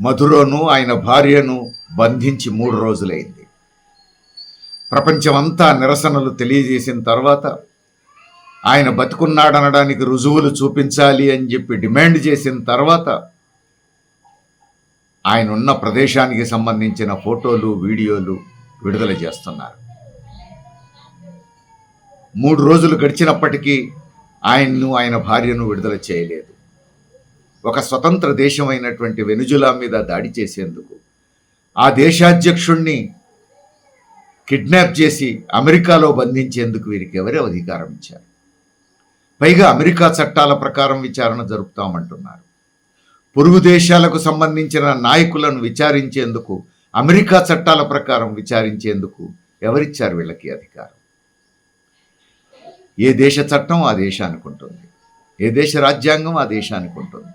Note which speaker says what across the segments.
Speaker 1: మధురను ఆయన భార్యను బంధించి మూడు రోజులైంది. ప్రపంచమంతా నిరసనలు తెలియజేసిన తర్వాత ఆయన బతుకున్నాడనడానికి రుజువులు చూపించాలి అని చెప్పి డిమాండ్ చేసిన తర్వాత ఆయన ఉన్న ప్రదేశానికి సంబంధించిన ఫోటోలు వీడియోలు విడుదల చేస్తున్నారు. మూడు రోజులు గడిచినప్పటికీ ఆయన్ను ఆయన భార్యను విడుదల చేయలేదు. ఒక స్వతంత్ర దేశమైనటువంటి వెనుజులా మీద దాడి చేసేందుకు ఆ దేశాధ్యక్షుణ్ణి కిడ్నాప్ చేసి అమెరికాలో బంధించేందుకు వీరికి ఎవరే అధికారం ఇచ్చారు? పైగా అమెరికా చట్టాల ప్రకారం విచారణ జరుపుతామంటున్నారు. పొరుగు దేశాలకు సంబంధించిన నాయకులను విచారించేందుకు అమెరికా చట్టాల ప్రకారం విచారించేందుకు ఎవరిచ్చారు వీళ్ళకి అధికారం? ఏ దేశ చట్టం ఆ దేశానికి ఉంటుంది? ఏ దేశ రాజ్యాంగం ఆ దేశానికి ఉంటుంది?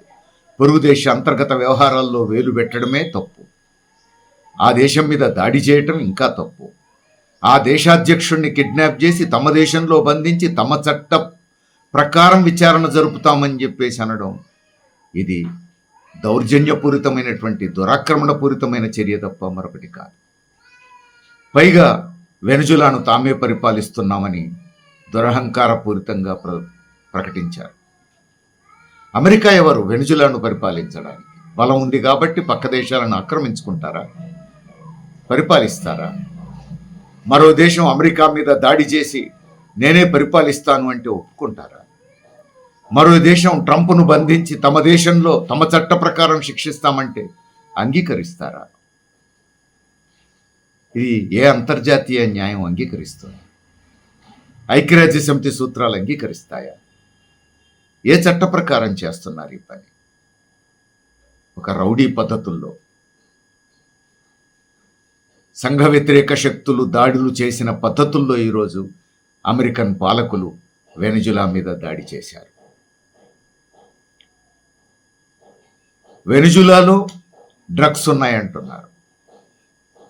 Speaker 1: పొరుగు దేశ అంతర్గత వ్యవహారాల్లో వేలు పెట్టడమే తప్పు. ఆ దేశం మీద దాడి చేయటం ఇంకా తప్పు. ఆ దేశాధ్యక్షుణ్ణి కిడ్నాప్ చేసి తమ దేశంలో బంధించి తమ చట్ట ప్రకారం విచారణ జరుపుతామని చెప్పేసి అనడం ఇది దౌర్జన్యపూరితమైనటువంటి దురాక్రమణపూరితమైన చర్య తప్ప మరొకటి కాదు. పైగా వెనుజులాను తామే పరిపాలిస్తున్నామని దురహంకారపూరితంగా ప్ర ప్రకటించారు. అమెరికా ఎవరు? వెనుజులాను పరిపాలించడానికి. బలం ఉంది కాబట్టి పక్క దేశాలను ఆక్రమించుకుంటారా? పరిపాలిస్తారా? మరో దేశం అమెరికా మీద దాడి చేసి నేనే పరిపాలిస్తాను అంటే ఒప్పుకుంటారా? మరో దేశం ట్రంప్ను బంధించి తమ దేశంలో తమ చట్ట ప్రకారం శిక్షిస్తామంటే అంగీకరిస్తారా? ఇది ఏ అంతర్జాతీయ న్యాయం అంగీకరిస్తుంది? ఐక్యరాజ్య సమితి సూత్రాలు అంగీకరిస్తాయా? ఏ చట్ట ప్రకారం చేస్తున్నారు ఈ పని? ఒక రౌడీ పద్ధతుల్లో. సంఘ వ్యతిరేక శక్తులు దాడులు చేసిన పద్ధతుల్లో ఈరోజు అమెరికన్ పాలకులు వెనుజులా మీద దాడి చేశారు. వెనుజులాలో డ్రగ్స్ ఉన్నాయంటున్నారు.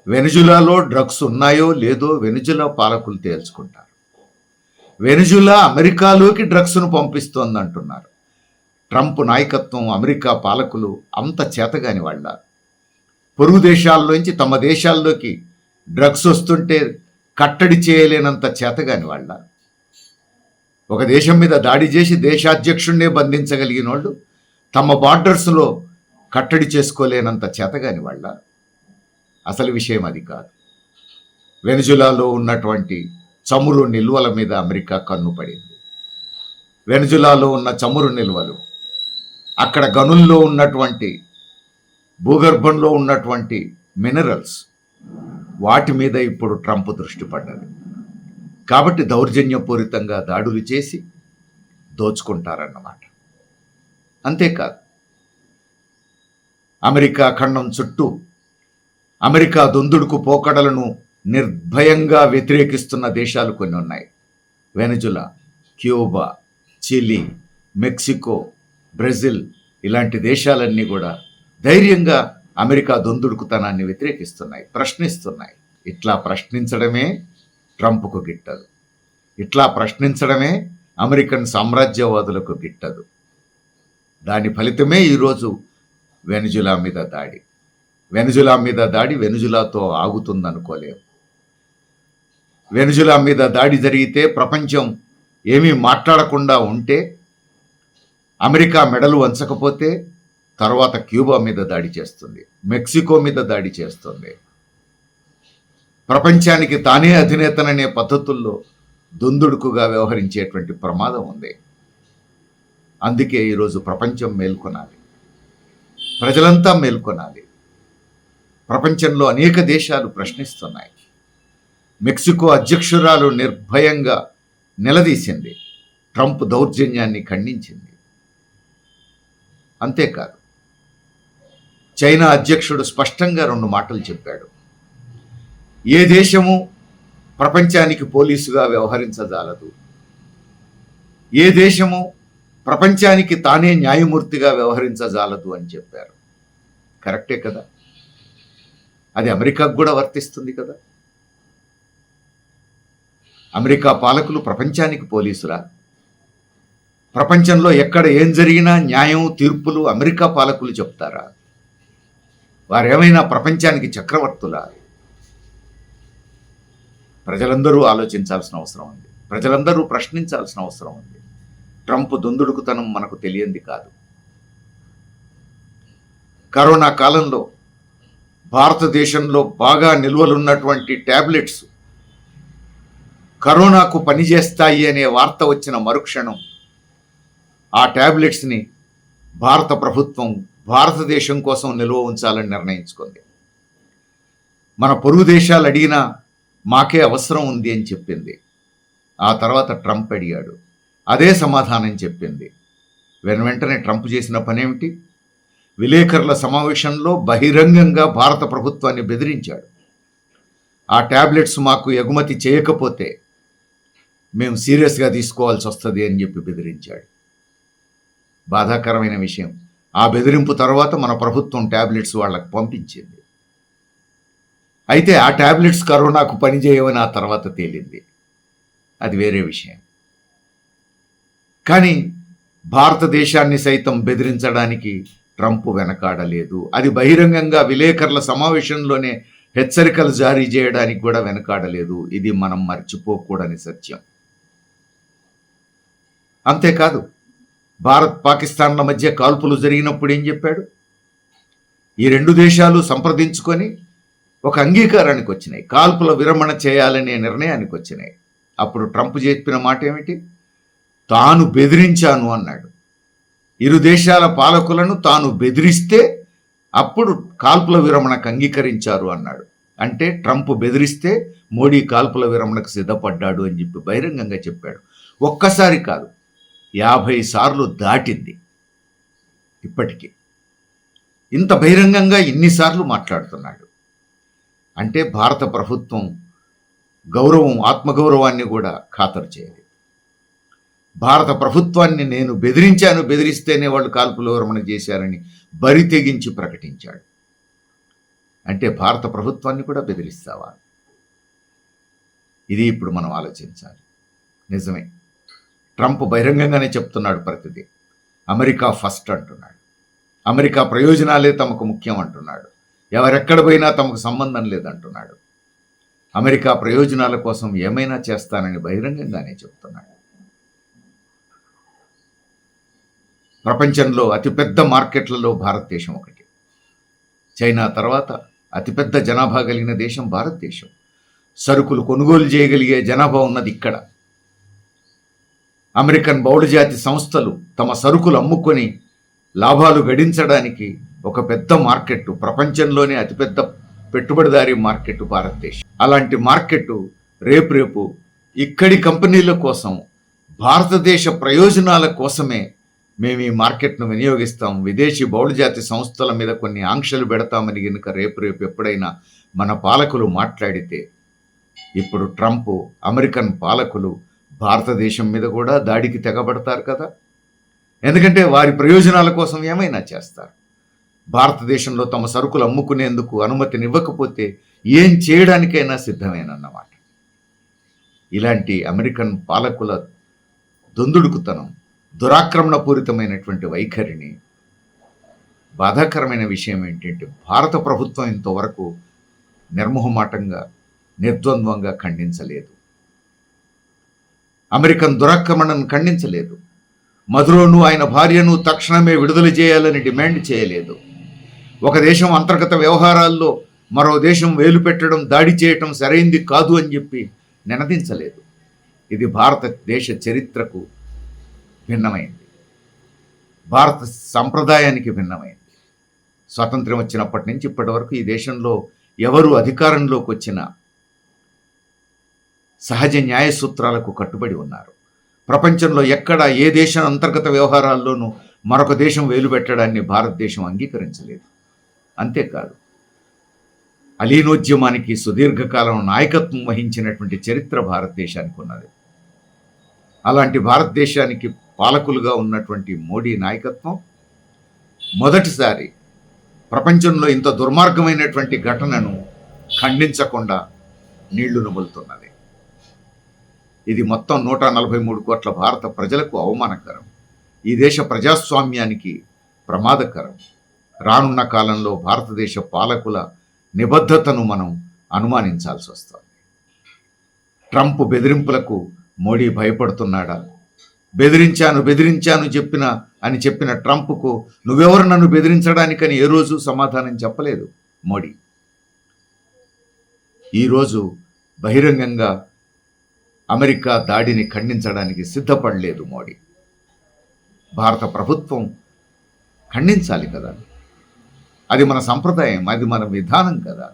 Speaker 1: వెనుజులాలో డ్రగ్స్ ఉన్నాయో లేదో వెనుజులా పాలకులు తేల్చుకుంటారు. వెనుజులా అమెరికాలోకి డ్రగ్స్ను పంపిస్తోంది అంటున్నారు ట్రంప్ నాయకత్వం అమెరికా పాలకులు అంత చేతగాని వాళ్ళ పొరుగు దేశాల్లోంచి తమ దేశాల్లోకి డ్రగ్స్ వస్తుంటే కట్టడి చేయలేనంత చేతగాని వాళ్ళ ఒక దేశం మీద దాడి చేసి దేశాధ్యక్షుణ్ణే బంధించగలిగిన వాళ్ళు తమ బార్డర్స్లో కట్టడి చేసుకోలేనంత చేతగాని వాళ్ళ అసలు విషయం అది కాదు. వెనుజులాలో ఉన్నటువంటి చమురు నిల్వల మీద అమెరికా కన్ను పడింది. వెనుజులాలో ఉన్న చమురు నిల్వలు అక్కడ గనుల్లో ఉన్నటువంటి భూగర్భంలో ఉన్నటువంటి మినరల్స్ వాటి మీద ఇప్పుడు ట్రంప్ దృష్టి పడ్డది. కాబట్టి దౌర్జన్యపూరితంగా దాడులు చేసి దోచుకుంటారన్నమాట. అంతేకాదు అమెరికా ఖండం చుట్టూ అమెరికా దొందుడుకు పోకడలను నిర్భయంగా వ్యతిరేకిస్తున్న దేశాలు కొన్ని ఉన్నాయి. Venezuela Cuba Chile Mexico Brazil ఇలాంటి దేశాలన్నీ కూడా ధైర్యంగా అమెరికా దొందుడుకుతనాన్ని వ్యతిరేకిస్తున్నాయి ప్రశ్నిస్తున్నాయి. ఇట్లా ప్రశ్నించడమే ట్రంప్కు గిట్టదు. ఇట్లా ప్రశ్నించడమే అమెరికన్ సామ్రాజ్యవాదులకు గిట్టదు. దాని ఫలితమే ఈరోజు వెనుజులా మీద దాడి. వెనుజులా మీద దాడి వెనుజులాతో ఆగుతుందనుకోలేము. వెనుజులా మీద దాడి జరిగితే ప్రపంచం ఏమీ మాట్లాడకుండా ఉంటే అమెరికా మెడలు వంచకపోతే తర్వాత క్యూబా మీద దాడి చేస్తుంది మెక్సికో మీద దాడి చేస్తుంది. ప్రపంచానికి తానే అధినేతననే పద్ధతుల్లో దుందుడుకుగా వ్యవహరించేటువంటి ప్రమాదం ఉంది. అందుకే ఈరోజు ప్రపంచం మేల్కొనాలి. ప్రజలంతా మేల్కొనాలి. ప్రపంచంలో అనేక దేశాలు ప్రశ్నిస్తున్నాయి. మెక్సికో అధ్యక్షురాలు నిర్భయంగా నిలదీసింది. ట్రంప్ దౌర్జన్యాన్ని ఖండించింది. అంతేకాదు చైనా అధ్యక్షుడు స్పష్టంగా రెండు మాటలు చెప్పాడు. ఏ దేశము ప్రపంచానికి పోలీసుగా వ్యవహరించజాలదు. ఏ దేశము ప్రపంచానికి తానే న్యాయమూర్తిగా వ్యవహరించజాలదు అని చెప్పారు. కరెక్టే కదా? అది అమెరికాకు కూడా వర్తిస్తుంది కదా? అమెరికా పాలకులు ప్రపంచానికి పోలీసులా? ప్రపంచంలో ఎక్కడ ఏం జరిగినా న్యాయం తీర్పులు అమెరికా పాలకులు చెప్తారా? వారేమైనా ప్రపంచానికి చక్రవర్తులా? ప్రజలందరూ ఆలోచించాల్సిన అవసరం ఉంది. ప్రజలందరూ ప్రశ్నించాల్సిన అవసరం ఉంది. ట్రంప్ దొందుడుకుతనం మనకు తెలియంది కాదు. కరోనా కాలంలో భారతదేశంలో బాగా నిల్వలున్నటువంటి ట్యాబ్లెట్స్ కరోనాకు పనిచేస్తాయి అనే వార్త వచ్చిన మరుక్షణం ఆ ట్యాబ్లెట్స్ని భారత ప్రభుత్వం భారతదేశం కోసం నిల్వ ఉంచాలని నిర్ణయించుకుంది. మన పొరుగు దేశాలు అడిగినా మాకే అవసరం ఉంది అని చెప్పింది. ఆ తర్వాత ట్రంప్ అడిగాడు. అదే సమాధానం చెప్పింది. వెను వెంటనే ట్రంప్ చేసిన పనేమిటి? విలేకరుల సమావేశంలో బహిరంగంగా భారత ప్రభుత్వాన్ని బెదిరించాడు. ఆ ట్యాబ్లెట్స్ మాకు ఎగుమతి చేయకపోతే మేము సీరియస్గా తీసుకోవాల్సి వస్తుంది అని చెప్పి బెదిరించాడు. బాధాకరమైన విషయం. ఆ బెదిరింపు తర్వాత మన ప్రభుత్వం ట్యాబ్లెట్స్ వాళ్ళకు పంపించింది. అయితే ఆ ట్యాబ్లెట్స్ కరోనాకు పనిచేయవని ఆ తర్వాత తేలింది. అది వేరే విషయం. కానీ భారతదేశాన్ని సైతం బెదిరించడానికి ట్రంప్ వెనకాడలేదు. అది బహిరంగంగా విలేకరుల సమావేశంలోనే హెచ్చరికలు జారీ చేయడానికి కూడా వెనకాడలేదు. ఇది మనం మర్చిపోకూడని సత్యం. అంతేకాదు భారత్ పాకిస్తాన్ల మధ్య కాల్పులు జరిగినప్పుడు ఏం చెప్పాడు? ఈ రెండు దేశాలు సంప్రదించుకొని ఒక అంగీకారానికి వచ్చినాయి కాల్పుల విరమణ చేయాలనే నిర్ణయానికి వచ్చినాయి. అప్పుడు ట్రంప్ చెప్పిన మాట ఏమిటి? తాను బెదిరించాను అన్నాడు. ఇరు దేశాల పాలకులను తాను బెదిరిస్తే అప్పుడు కాల్పుల విరమణకు అంగీకరించారు అన్నాడు. అంటే ట్రంప్ బెదిరిస్తే మోడీ కాల్పుల విరమణకు సిద్ధపడ్డాడు అని చెప్పి బహిరంగంగా చెప్పాడు. ఒక్కసారి కాదు యాభై సార్లు దాటింది ఇప్పటికీ. ఇంత బహిరంగంగా ఇన్నిసార్లు మాట్లాడుతున్నాడు. అంటే భారత ప్రభుత్వం గౌరవం ఆత్మగౌరవాన్ని కూడా ఖాతరు చేయలేదు. భారత ప్రభుత్వాన్ని నేను బెదిరించాను బెదిరిస్తేనే వాళ్ళు కాల్పులు విరమణ చేశారని బరి తెగించి ప్రకటించాడు. అంటే భారత ప్రభుత్వాన్ని కూడా బెదిరిస్తావా? ఇది ఇప్పుడు మనం ఆలోచించాలి. నిజమే. ట్రంప్ బహిరంగంగానే చెప్తున్నాడు ప్రతిదీ. అమెరికా ఫస్ట్ అంటున్నాడు. అమెరికా ప్రయోజనాలే తమకు ముఖ్యం అంటున్నాడు. ఎవరెక్కడ పోయినా తమకు సంబంధం లేదంటున్నాడు. అమెరికా ప్రయోజనాల కోసం ఏమైనా చేస్తానని బహిరంగంగానే చెప్తున్నాడు. ప్రపంచంలో అతిపెద్ద మార్కెట్లలో భారతదేశం ఒకటి. చైనా తర్వాత అతిపెద్ద జనాభా కలిగిన దేశం భారతదేశం. సరుకులు కొనుగోలు చేయగలిగే జనాభా ఉన్నది ఇక్కడ. అమెరికన్ బౌళజాతి సంస్థలు తమ సరుకులు అమ్ముకొని లాభాలు గడించడానికి ఒక పెద్ద మార్కెట్ ప్రపంచంలోనే అతిపెద్ద పెట్టుబడిదారీ మార్కెట్ భారతదేశం. అలాంటి మార్కెట్ రేపు రేపు ఇక్కడి కంపెనీల కోసం భారతదేశ ప్రయోజనాల కోసమే మేము ఈ మార్కెట్ను వినియోగిస్తాం. విదేశీ బౌళజాతి సంస్థల మీద కొన్ని ఆంక్షలు పెడతామని కనుక రేపు రేపు ఎప్పుడైనా మన పాలకులు మాట్లాడితే ఇప్పుడు ట్రంప్ అమెరికన్ పాలకులు భారతదేశం మీద కూడా దాడికి తెగబడతారు కదా. ఎందుకంటే వారి ప్రయోజనాల కోసం ఏమైనా చేస్తారు. భారతదేశంలో తమ సరుకులు అమ్ముకునేందుకు అనుమతినివ్వకపోతే ఏం చేయడానికైనా సిద్ధమేనన్నమాట. ఇలాంటి అమెరికన్ పాలకుల దొందుడుకుతనం దురాక్రమణపూరితమైనటువంటి వైఖరిని బాధాకరమైన విషయం ఏంటంటే భారత ప్రభుత్వం ఇంతవరకు నిర్మోహమాటంగా నిర్ద్వంద్వంగా ఖండించలేదు. అమెరికన్ దురాక్రమణను ఖండించలేదు. మధురోను ఆయన భార్యను తక్షణమే విడుదల చేయాలని డిమాండ్ చేయలేదు. ఒక దేశం అంతర్గత వ్యవహారాల్లో మరో దేశం వేలు పెట్టడం దాడి చేయటం సరైంది కాదు అని చెప్పి నినదించలేదు. ఇది భారతదేశ చరిత్రకు భిన్నమైంది. భారత సంప్రదాయానికి భిన్నమైంది. స్వాతంత్రం వచ్చినప్పటి నుంచి ఇప్పటి వరకు ఈ దేశంలో ఎవరు అధికారంలోకి వచ్చినా సహజ న్యాయ సూత్రాలకు కట్టుబడి ఉన్నారు. ప్రపంచంలో ఎక్కడ ఏ దేశం అంతర్గత వ్యవహారాల్లోనూ మరొక దేశం వేలుపెట్టడాన్ని భారతదేశం అంగీకరించలేదు. అంతేకాదు అలీనోద్యమానికి సుదీర్ఘకాలం నాయకత్వం వహించినటువంటి చరిత్ర భారతదేశానికి ఉన్నది. అలాంటి భారతదేశానికి పాలకులుగా ఉన్నటువంటి మోడీ నాయకత్వం మొదటిసారి ప్రపంచంలో ఇంత దుర్మార్గమైనటువంటి ఘటనను ఖండించకుండా నీళ్ళు నుములుతున్నది. ఇది మొత్తం నూట నలభై మూడు కోట్ల భారత ప్రజలకు అవమానకరం. ఈ దేశ ప్రజాస్వామ్యానికి ప్రమాదకరం. రానున్న కాలంలో భారతదేశ పాలకుల నిబద్ధతను మనం అనుమానించాల్సి వస్తుంది. ట్రంప్ బెదిరింపులకు మోడీ భయపడుతున్నాడా? బెదిరించాను బెదిరించాను చెప్పిన అని చెప్పిన ట్రంప్కు నువ్వెవరు నన్ను బెదిరించడానికని ఏ రోజు సమాధానం చెప్పలేదు మోడీ. ఈరోజు బహిరంగంగా అమెరికా దాడిని ఖండించడానికి సిద్ధపడలేదు మోడీ. భారత ప్రభుత్వం ఖండించాలి కదా. అది మన సంప్రదాయం అది మన విధానం కదా.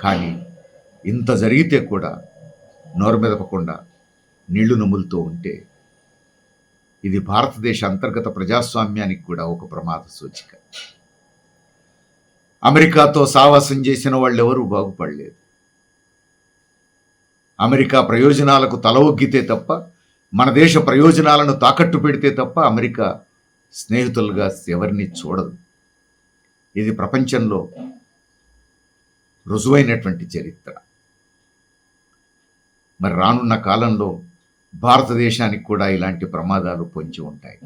Speaker 1: కానీ ఇంత జరిగితే కూడా నోరు మెదపకుండా నీళ్ళు నములుతూ ఉంటే ఇది భారతదేశ అంతర్గత ప్రజాస్వామ్యానికి కూడా ఒక ప్రమాద సూచిక. అమెరికాతో సావాసం చేసిన వాళ్ళు ఎవరూ బాగుపడలేదు. అమెరికా ప్రయోజనాలకు తల ఒగ్గితే తప్ప మన దేశ ప్రయోజనాలను తాకట్టు పెడితే తప్ప అమెరికా స్నేహితులుగా ఎవరిని చూడదు. ఇది ప్రపంచంలో రుజువైనటువంటి చరిత్ర. మరి రానున్న కాలంలో భారతదేశానికి కూడా ఇలాంటి ప్రమాదాలు పొంచి ఉంటాయి.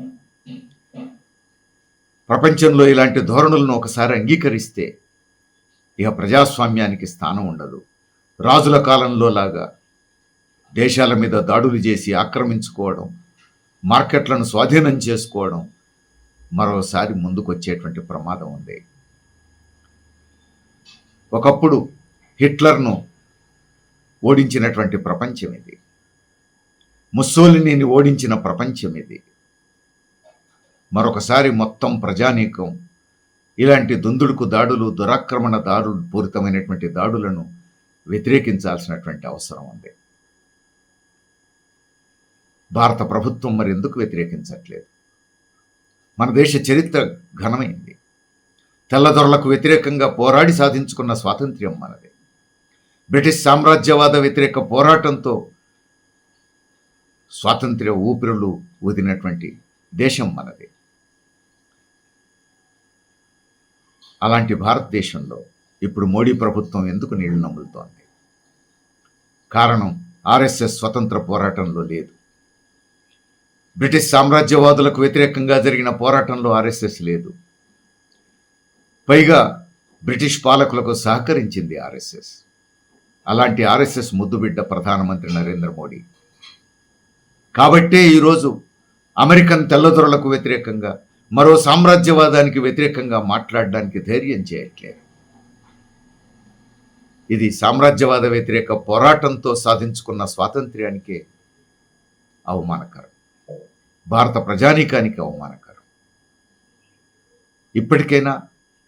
Speaker 1: ప్రపంచంలో ఇలాంటి ధోరణులను ఒకసారి అంగీకరిస్తే ఇక ప్రజాస్వామ్యానికి స్థానం ఉండదు. రాజుల కాలంలో లాగా దేశాల మీద దాడులు చేసి ఆక్రమించుకోవడం మార్కెట్లను స్వాధీనం చేసుకోవడం మరోసారి ముందుకొచ్చేటువంటి ప్రమాదం ఉంది. ఒకప్పుడు హిట్లర్ను ఓడించినటువంటి ప్రపంచం ఇది. ముస్సోలిని ఓడించిన ప్రపంచం ఇది. మరొకసారి మొత్తం ప్రజానీకం ఇలాంటి దుందుడుకు దాడులు దురాక్రమణ దారులు పూరితమైనటువంటి దాడులను వ్యతిరేకించాల్సినటువంటి అవసరం ఉంది. భారత ప్రభుత్వం మరి ఎందుకు వ్యతిరేకించట్లేదు? మన దేశ చరిత్ర ఘనమైంది. తెల్లదొరలకు వ్యతిరేకంగా పోరాడి సాధించుకున్న స్వాతంత్ర్యం మనది. బ్రిటిష్ సామ్రాజ్యవాద వ్యతిరేక పోరాటంతో స్వాతంత్ర్య ఊపిరులు ఊదినటువంటి దేశం మనది. అలాంటి భారతదేశంలో ఇప్పుడు మోడీ ప్రభుత్వం ఎందుకు నీళ్ళు నమ్ములుతోంది కారణం ఆర్ఎస్ఎస్ స్వతంత్ర పోరాటంలో లేదు. బ్రిటిష్ సామ్రాజ్యవాదులకు వ్యతిరేకంగా జరిగిన పోరాటంలో ఆర్ఎస్ఎస్ లేదు. పైగా బ్రిటిష్ పాలకులకు సహకరించింది ఆర్ఎస్ఎస్. అలాంటి ఆర్ఎస్ఎస్ ముద్దుబిడ్డ ప్రధానమంత్రి నరేంద్ర మోడీ. కాబట్టే ఈరోజు అమెరికన్ తెల్లదొరలకు వ్యతిరేకంగా మరో సామ్రాజ్యవాదానికి వ్యతిరేకంగా మాట్లాడడానికి ధైర్యం చేయట్లేదు. ఇది సామ్రాజ్యవాద వ్యతిరేక పోరాటంతో సాధించుకున్న స్వాతంత్ర్యానికే అవమానకరం. భారత ప్రజానీకానికి అవమానకరం. ఇప్పటికైనా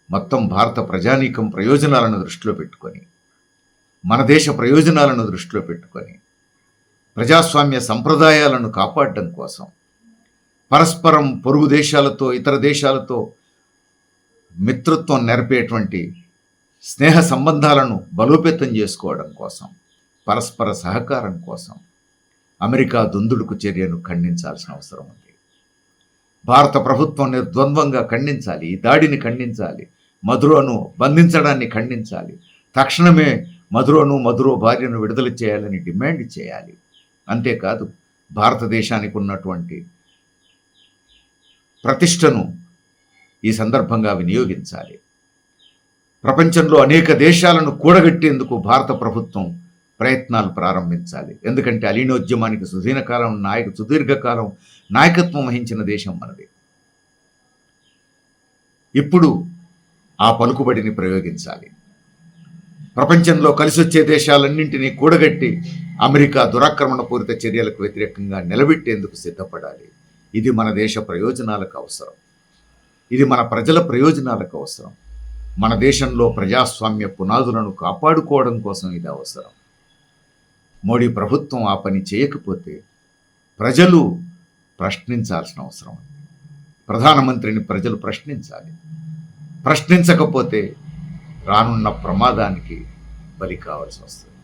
Speaker 1: మొత్తం భారత ప్రజానీకం ప్రయోజనాలను దృష్టిలో పెట్టుకొని మన దేశ ప్రయోజనాలను దృష్టిలో పెట్టుకొని ప్రజాస్వామ్య సంప్రదాయాలను కాపాడడం కోసం పరస్పరం పొరుగు దేశాలతో ఇతర దేశాలతో మిత్రత్వం నెరపేటువంటి స్నేహ సంబంధాలను బలోపేతం చేసుకోవడం కోసం పరస్పర సహకారం కోసం అమెరికా దుందుడుకు చర్యను ఖండించాల్సిన అవసరం ఉంది. భారత ప్రభుత్వం నిర్ద్వంద్వంగా ఖండించాలి ఈ దాడిని ఖండించాలి మధురను బంధించడాన్ని ఖండించాలి తక్షణమే మధురను మధురో భార్యను విడుదల చేయాలని డిమాండ్ చేయాలి. అంతేకాదు భారతదేశానికి ఉన్నటువంటి ప్రతిష్టను ఈ సందర్భంగా వినియోగించాలి. ప్రపంచంలో అనేక దేశాలను కూడగట్టేందుకు భారత ప్రభుత్వం ప్రయత్నాలు ప్రారంభించాలి. ఎందుకంటే అలీనోద్యమానికి సుదీర్ఘకాలం నాయక సుదీర్ఘకాలం నాయకత్వం వహించిన దేశం మనది. ఇప్పుడు ఆ పలుకుబడిని ప్రయోగించాలి. ప్రపంచంలో కలిసొచ్చే దేశాలన్నింటినీ కూడగట్టి అమెరికా దురాక్రమణ పూరిత చర్యలకు వ్యతిరేకంగా నిలబెట్టేందుకు సిద్ధపడాలి. ఇది మన దేశ ప్రయోజనాలకు అవసరం. ఇది మన ప్రజల ప్రయోజనాలకు అవసరం. మన దేశంలో ప్రజాస్వామ్య పునాదులను కాపాడుకోవడం కోసం ఇది అవసరం. మోడీ ప్రభుత్వం ఆ పని చేయకపోతే ప్రజలు ప్రశ్నించాల్సిన అవసరం ఉంది. ప్రధానమంత్రిని ప్రజలు ప్రశ్నించాలి. ప్రశ్నించకపోతే రానున్న ప్రమాదానికి బలి కావాల్సి వస్తుంది.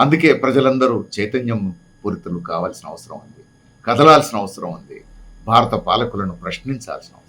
Speaker 1: అందుకే ప్రజలందరూ చైతన్యం పూరితులు కావాల్సిన అవసరం ఉంది. కదలాల్సిన అవసరం ఉంది. భారత పాలకులను ప్రశ్నించాల్సిన అవసరం